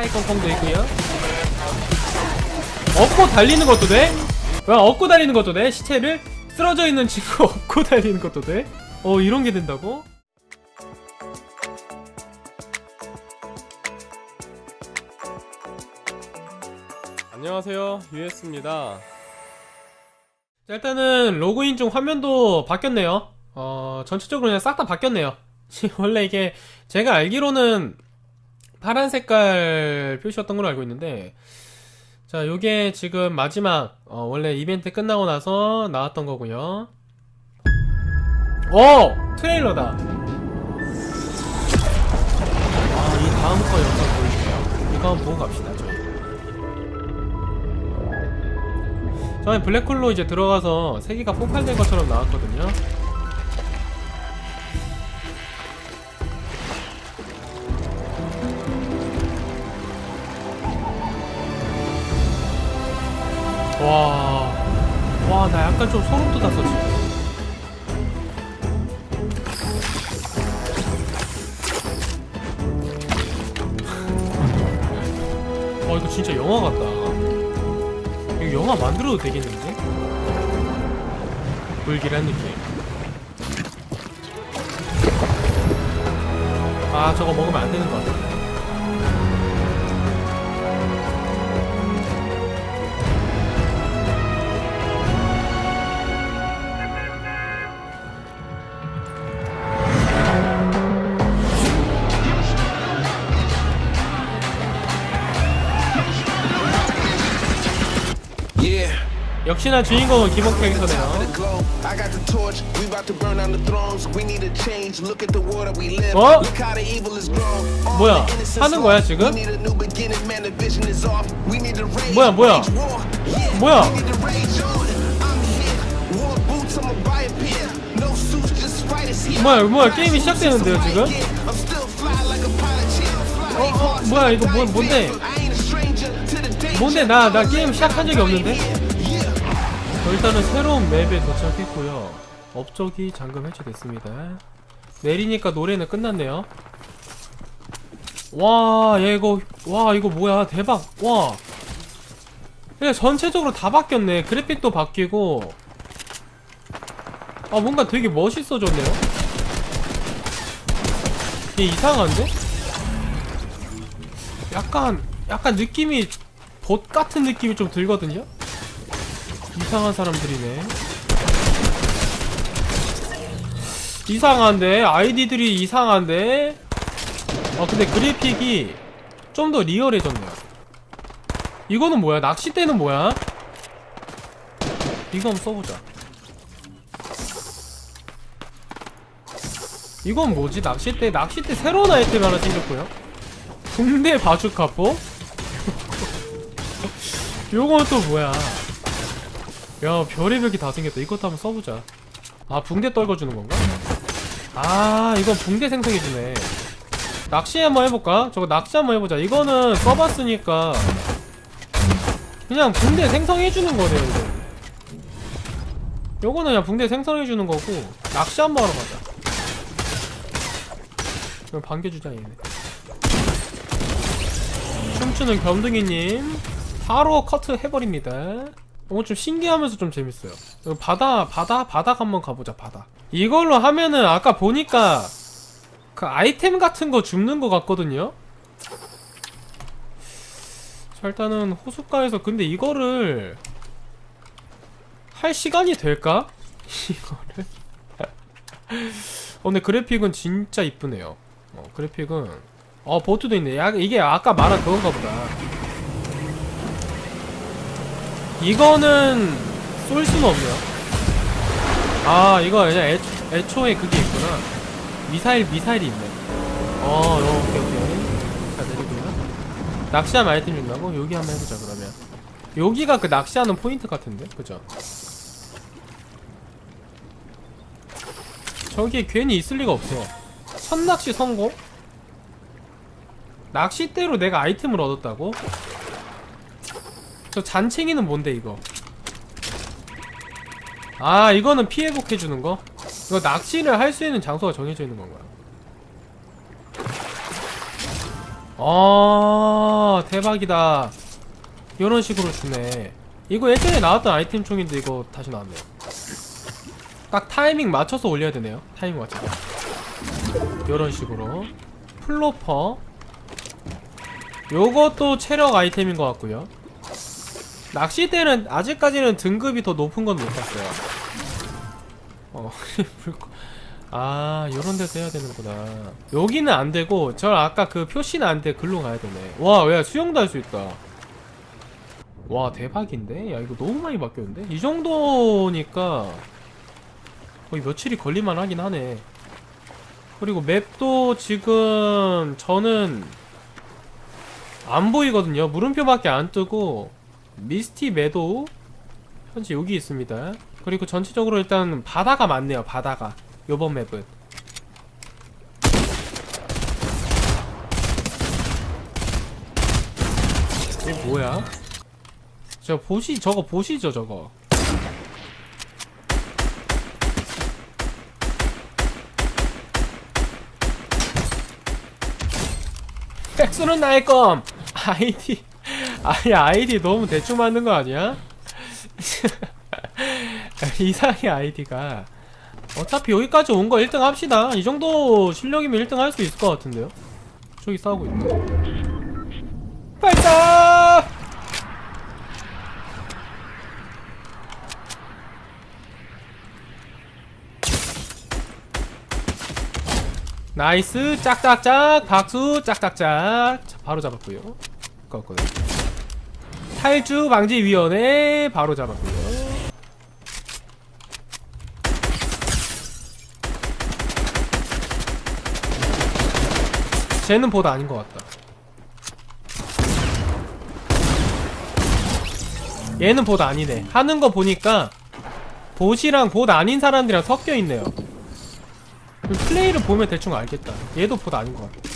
하이콩콩도 있고요 업고 달리는 것도 돼? 왜 업고 달리는 것도 돼? 시체를? 쓰러져 있는 친구 업고 달리는 것도 돼? 어 이런 게 된다고? 안녕하세요 유에스입니다 자, 일단은 로그인 중 화면도 바뀌었네요 어 전체적으로 그냥 싹 다 바뀌었네요 원래 이게 제가 알기로는 파란 색깔 표시였던 걸로 알고 있는데 자 요게 지금 마지막 어, 원래 이벤트 끝나고 나서 나왔던 거고요. 어! 트레일러다. 아 이 다음 거 영상 보여줄게요. 이거 한번 보고 갑시다 저희. 저는 블랙홀로 이제 들어가서 세계가 폭발된 것처럼 나왔거든요 약간 좀 소름 돋았어, 지금. 와, 이거 진짜 영화 같다. 이거 영화 만들어도 되겠는데? 불길한 느낌. 아, 저거 먹으면 안 되는 것 같아. 역시나 주인공은 we live. 어? 뭐야? 하는 거야. 지금? 뭐야, 뭐야? 뭐야? 뭐야, 뭐야, 게임이 시작되는데요, 지금? 어, 어, 뭐야, 이거 뭐, 뭔데? 뭔데? 나, 나 게임 시작한 적이 없는데? 일단은 새로운 맵에 도착했고요. 업적이 잠금 해제됐습니다. 내리니까 노래는 끝났네요. 와, 얘 이거, 와, 이거 뭐야, 대박, 와. 그냥 전체적으로 다 바뀌었네. 그래픽도 바뀌고. 아, 뭔가 되게 멋있어졌네요. 얘 이상한데? 약간, 약간 느낌이 봇 같은 느낌이 좀 들거든요? 이상한 사람들이네. 이상한데? 아이디들이 이상한데? 아, 근데 그래픽이 좀 더 리얼해졌네요. 이거는 뭐야? 낚싯대는 뭐야? 이거 한번 써보자. 이건 뭐지? 낚싯대, 낚싯대 새로운 아이템 하나 생겼고요. 붕대 바주카포? 요건 또 뭐야? 야 별의별 게 다 생겼다. 이것도 한번 써보자. 아 붕대 떨궈주는 건가? 아 이건 붕대 생성해주네. 낚시 한번 해볼까? 저거 낚시 한번 해보자. 이거는 써봤으니까 그냥 붕대 생성해주는 거네요 이거 요거는 그냥 붕대 생성해주는 거고 낚시 한번 하러 가자. 그럼 반겨주자 얘네. 춤추는 겸둥이님 바로 커트 해버립니다 어, 좀 신기하면서 좀 재밌어요. 바다, 바다, 바닥 한번 가보자, 바다. 이걸로 하면은 아까 보니까 그 아이템 같은 거 줍는 거 같거든요? 자, 일단은 호숫가에서 근데 이거를 할 시간이 될까? 이거를? 어, 근데 그래픽은 진짜 이쁘네요. 어, 그래픽은 어, 보트도 있네. 야, 이게 아까 말한 그건가 보다. 이거는 쏠 수는 없네요. 아, 이거 그냥 애초, 애초에 그게 있구나. 미사일, 미사일이 있네. 어, 어 오케이, 오케이. 자, 내리고요. 낚시하면 아이템 준다고? 여기 한번 해보자, 그러면. 여기가 그 낚시하는 포인트 같은데? 그죠? 저기 괜히 있을 리가 없어. 첫 낚시 성공? 낚싯대로 내가 아이템을 얻었다고? 저 잔챙이는 뭔데 이거? 아 이거는 피해복 해주는 거? 이거 낚시를 할 수 있는 장소가 정해져 있는 건가요? 아 대박이다. 이런 식으로 주네. 이거 예전에 나왔던 아이템 총인데 이거 다시 나왔네요. 딱 타이밍 맞춰서 올려야 되네요. 타이밍 맞춰서. 이런 식으로. 플로퍼. 요것도 체력 아이템인 것 같고요 낚시대는 아직까지는 등급이 더 높은 건 못 봤어요. 어 아 요런 데서 해야 되는구나. 여기는 안 되고 저 아까 그 표시는 안 돼. 글로 가야 되네. 와 야 수영도 할 수 있다. 와 대박인데? 야 이거 너무 많이 바뀌었는데? 이 정도니까 거의 며칠이 걸릴만 하긴 하네. 그리고 맵도 지금 저는 안 보이거든요. 물음표밖에 안 뜨고 미스티 매도 현재 여기 있습니다. 그리고 전체적으로 일단 바다가 많네요 바다가. 요번 맵은. 이게 뭐야? 저 보시 저거 보시죠 저거. 백수는 나의 껌! 아이디 아니 아이디 너무 대충 만든 거 아니야? 이상해 아이디가. 어차피 여기까지 온 거 1등 합시다. 이 정도 실력이면 1등 할 수 있을 것 같은데요? 저기 싸우고 있다. 발사! 나이스. 짝짝짝. 박수. 짝짝짝. 자, 바로 잡았고요. 껐거든 탈주 방지 위원회 바로 잡았고요. 쟤는 보다 아닌 것 같다. 얘는 보다 아니네. 하는 거 보니까 보시랑 보다 아닌 사람들이랑 섞여 있네요. 플레이를 보면 대충 알겠다. 얘도 보다 아닌 것 같아.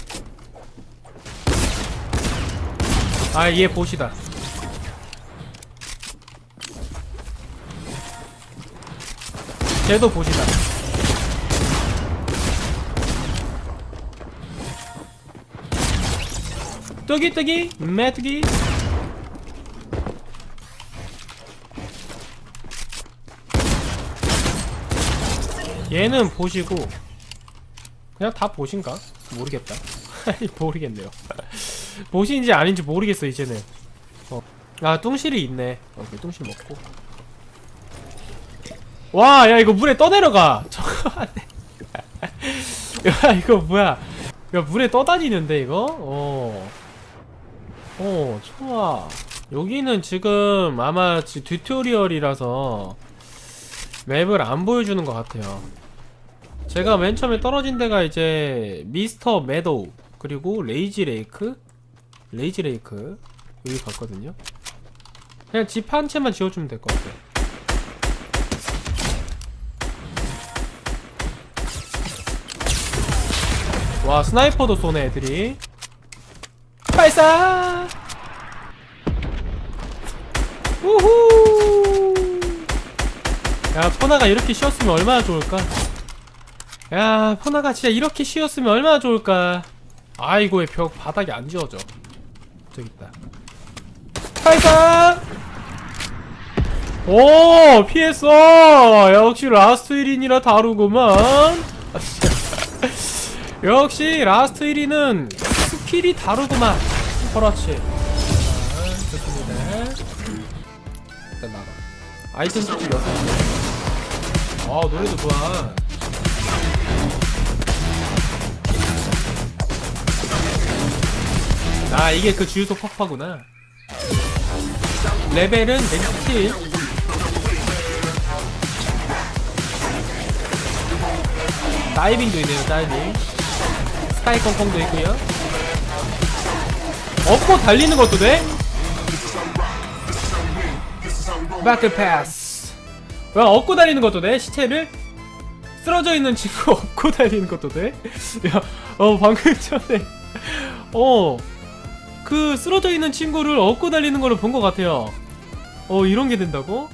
아얘 보시다 쟤도 보시다. 뜨기 뜨기 매뜨기. 얘는 보시고 그냥 다 보신가? 모르겠다. 모르겠네요. 보신지 아닌지 모르겠어 이제는. 어. 아 뚱실이 있네. 오케이 뚱실 먹고 와 야 이거 물에 떠내려가. 저거 안 돼. 야 이거 뭐야? 야 물에 떠다니는데 이거? 어. 어 좋아. 여기는 지금 아마 지 튜토리얼이라서 맵을 안 보여주는 것 같아요. 제가 맨 처음에 떨어진 데가 이제 미스터 매도우 그리고 레이지 레이크? 레이지 레이크? 여기 갔거든요. 그냥 집 한 채만 지어주면 될 것 같아요 와 스나이퍼도 쏘네 애들이. 발사! 우후! 야 포나가 이렇게 쉬었으면 얼마나 좋을까? 야 포나가 진짜 이렇게 쉬었으면 얼마나 좋을까? 아이고 왜벽 바닥이 안 지워져. 저기 있다. 발사! 오 피했어! 역시 라스트 1인이라 다르구만. 아, 진짜. 역시 라스트 1인은 스킬이 다르구만. 그렇지. 자, 좋습니다. 일단 나가. 아이템 수치 6개. 아 노래도 좋아. 아 이게 그 주유소 팍파구나. 레벨은 117 다이빙도 있네요 다이빙 스카이 콩콩도 있고요 업고 달리는 것도 돼? 바크 패스 와 업고 달리는 것도 돼? 시체를? 쓰러져 있는 친구 업고 달리는 것도 돼? 야, 어 방금 전에 어, 그 쓰러져 있는 친구를 업고 달리는 거를 본것 같아요. 어, 이런 게 된다고?